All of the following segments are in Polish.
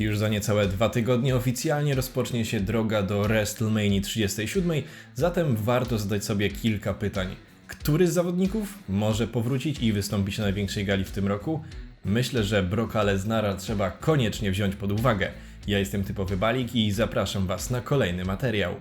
Już za niecałe dwa tygodnie oficjalnie rozpocznie się droga do WrestleMania 37, zatem warto zadać sobie kilka pytań. Który z zawodników może powrócić i wystąpić na największej gali w tym roku? Myślę, że Brocka Lesnara trzeba koniecznie wziąć pod uwagę. Ja jestem Typowy Balik i zapraszam Was na kolejny materiał.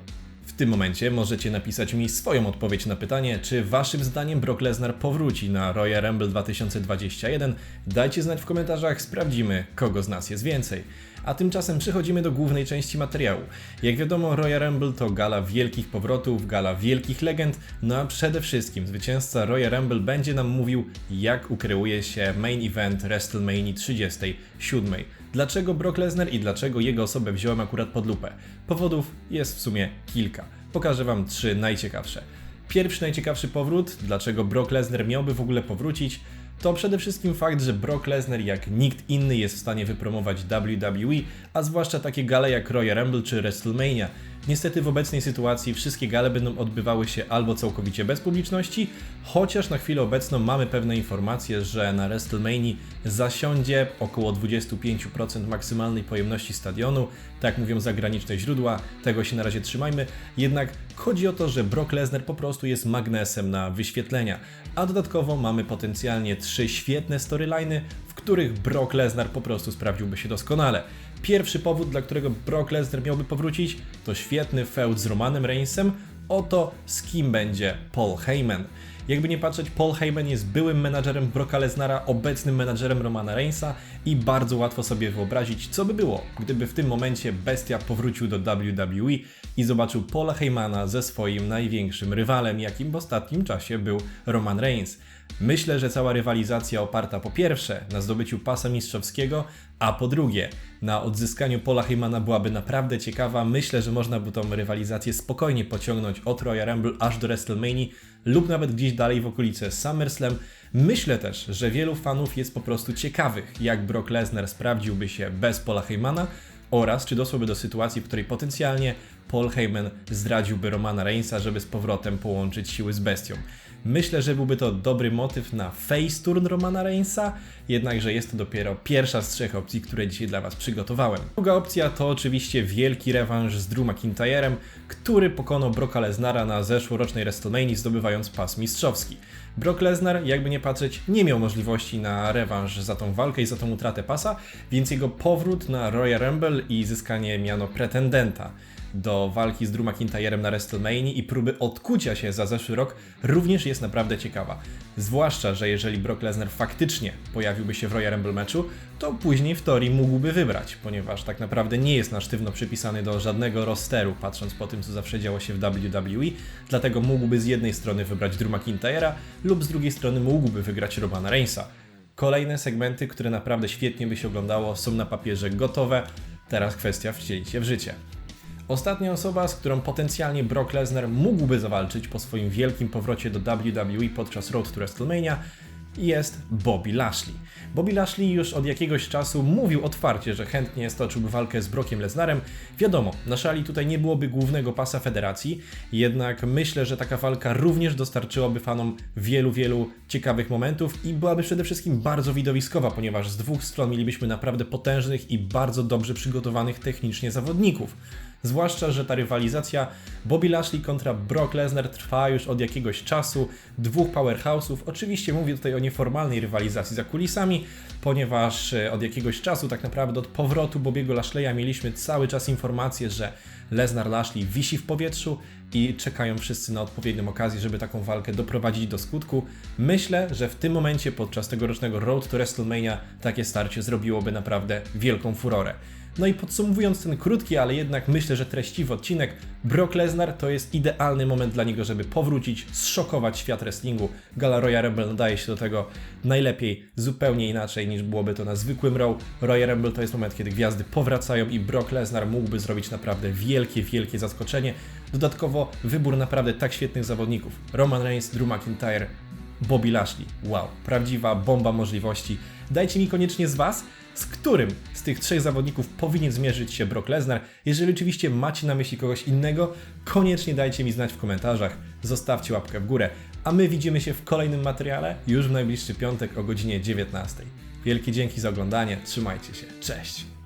W tym momencie możecie napisać mi swoją odpowiedź na pytanie, czy waszym zdaniem Brock Lesnar powróci na Royal Rumble 2021. Dajcie znać w komentarzach, sprawdzimy, kogo z nas jest więcej. A tymczasem przechodzimy do głównej części materiału. Jak wiadomo, Royal Rumble to gala wielkich powrotów, gala wielkich legend, no a przede wszystkim zwycięzca Royal Rumble będzie nam mówił, jak ukreuje się main event WrestleMania 37. Dlaczego Brock Lesnar i dlaczego jego osobę wziąłem akurat pod lupę? Powodów jest w sumie kilka. Pokażę Wam trzy najciekawsze. Pierwszy najciekawszy powrót, dlaczego Brock Lesnar miałby w ogóle powrócić, to przede wszystkim fakt, że Brock Lesnar jak nikt inny jest w stanie wypromować WWE, a zwłaszcza takie gale jak Royal Rumble czy WrestleMania. Niestety w obecnej sytuacji wszystkie gale będą odbywały się albo całkowicie bez publiczności, chociaż na chwilę obecną mamy pewne informacje, że na WrestleMania zasiądzie około 25% maksymalnej pojemności stadionu, tak mówią zagraniczne źródła, tego się na razie trzymajmy, jednak chodzi o to, że Brock Lesnar po prostu jest magnesem na wyświetlenia, a dodatkowo mamy potencjalnie trzy świetne storyliny, w których Brock Lesnar po prostu sprawdziłby się doskonale. Pierwszy powód, dla którego Brock Lesnar miałby powrócić, to świetny feud z Romanem Reignsem. Oto z kim będzie Paul Heyman. Jakby nie patrzeć, Paul Heyman jest byłym menadżerem Brocka Lesnara, obecnym menadżerem Romana Reignsa i bardzo łatwo sobie wyobrazić, co by było, gdyby w tym momencie Bestia powrócił do WWE i zobaczył Paula Heymana ze swoim największym rywalem, jakim w ostatnim czasie był Roman Reigns. Myślę, że cała rywalizacja oparta po pierwsze na zdobyciu pasa mistrzowskiego, a po drugie na odzyskaniu Paula Heymana byłaby naprawdę ciekawa. Myślę, że można by tą rywalizację spokojnie pociągnąć od Royal Rumble aż do WrestleMania lub nawet gdzieś dalej w okolice SummerSlam. Myślę też, że wielu fanów jest po prostu ciekawych, jak Brock Lesnar sprawdziłby się bez Paula Heymana oraz czy doszłoby do sytuacji, w której potencjalnie Paul Heyman zdradziłby Romana Reignsa, żeby z powrotem połączyć siły z bestią. Myślę, że byłby to dobry motyw na face turn Romana Reignsa, jednakże jest to dopiero pierwsza z trzech opcji, które dzisiaj dla Was przygotowałem. Druga opcja to oczywiście wielki rewanż z Drew McIntyrem, który pokonał Brocka Lesnara na zeszłorocznej WrestleMania zdobywając pas mistrzowski. Brock Lesnar, jakby nie patrzeć, nie miał możliwości na rewanż za tą walkę i za tą utratę pasa, więc jego powrót na Royal Rumble i zyskanie miano pretendenta do walki z Drew McIntyrem na WrestleMania i próby odkucia się za zeszły rok również jest naprawdę ciekawa. Zwłaszcza, że jeżeli Brock Lesnar faktycznie pojawiłby się w Royal Rumble meczu, to później w teorii mógłby wybrać, ponieważ tak naprawdę nie jest na sztywno przypisany do żadnego rosteru, patrząc po tym, co zawsze działo się w WWE, dlatego mógłby z jednej strony wybrać Drew McIntyra lub z drugiej strony mógłby wygrać Romana Reignsa. Kolejne segmenty, które naprawdę świetnie by się oglądało, są na papierze gotowe. Teraz kwestia wcielić je w życie. Ostatnia osoba, z którą potencjalnie Brock Lesnar mógłby zawalczyć po swoim wielkim powrocie do WWE podczas Road to WrestleMania jest Bobby Lashley. Bobby Lashley już od jakiegoś czasu mówił otwarcie, że chętnie stoczyłby walkę z Brockiem Lesnarem. Wiadomo, na szali tutaj nie byłoby głównego pasa federacji, jednak myślę, że taka walka również dostarczyłaby fanom wielu, wielu ciekawych momentów i byłaby przede wszystkim bardzo widowiskowa, ponieważ z dwóch stron mielibyśmy naprawdę potężnych i bardzo dobrze przygotowanych technicznie zawodników. Zwłaszcza, że ta rywalizacja Bobby Lashley kontra Brock Lesnar trwa już od jakiegoś czasu. Dwóch powerhouse'ów. Oczywiście mówię tutaj o nieformalnej rywalizacji za kulisami, ponieważ e, od jakiegoś czasu, tak naprawdę od powrotu Bobiego Lashleya mieliśmy cały czas informację, że Lesnar Lashley wisi w powietrzu i czekają wszyscy na odpowiednią okazję, żeby taką walkę doprowadzić do skutku. Myślę, że w tym momencie podczas tegorocznego Road to WrestleMania takie starcie zrobiłoby naprawdę wielką furorę. No i podsumowując ten krótki, ale jednak myślę, że treściwy odcinek, Brock Lesnar to jest idealny moment dla niego, żeby powrócić, zszokować świat wrestlingu. Gala Royal Rumble nadaje się do tego najlepiej, zupełnie inaczej niż byłoby to na zwykłym Raw. Royal Rumble to jest moment, kiedy gwiazdy powracają i Brock Lesnar mógłby zrobić naprawdę wielkie, wielkie zaskoczenie. Dodatkowo wybór naprawdę tak świetnych zawodników. Roman Reigns, Drew McIntyre, Bobby Lashley. Wow, prawdziwa bomba możliwości. Dajcie mi koniecznie z Was, z którym z tych trzech zawodników powinien zmierzyć się Brock Lesnar. Jeżeli oczywiście macie na myśli kogoś innego, koniecznie dajcie mi znać w komentarzach, zostawcie łapkę w górę, a my widzimy się w kolejnym materiale już w najbliższy piątek o godzinie 19. Wielkie dzięki za oglądanie, trzymajcie się, cześć!